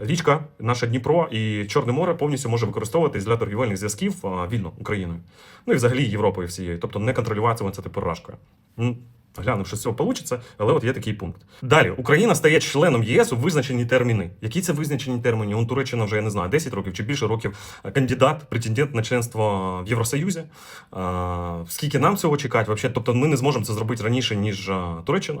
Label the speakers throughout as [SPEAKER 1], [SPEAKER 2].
[SPEAKER 1] Річка, наша Дніпро і Чорне море повністю може використовуватись для торгівельних зв'язків вільно Україною. Ну і взагалі Європою всією. Тобто не контролюватиметься типу рашкою. Глянув, що з цього вийде, але от є такий пункт. Далі Україна стає членом єС у визначені терміни. Які це визначені терміни? Он Туреччина вже я не знаю, 10 років чи більше років е, кандидат, претендент на членство в Євросоюзі. А, скільки нам цього чекати? Вообще, тобто ми не зможемо це зробити раніше, ніж Туреччина.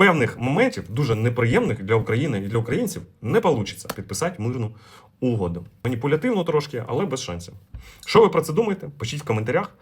[SPEAKER 1] певних моментів, дуже неприємних для України і для українців, не вийде підписати мирну угоду. Маніпулятивно трошки, але без шансів. Що ви про це думаєте? Пишіть в коментарях.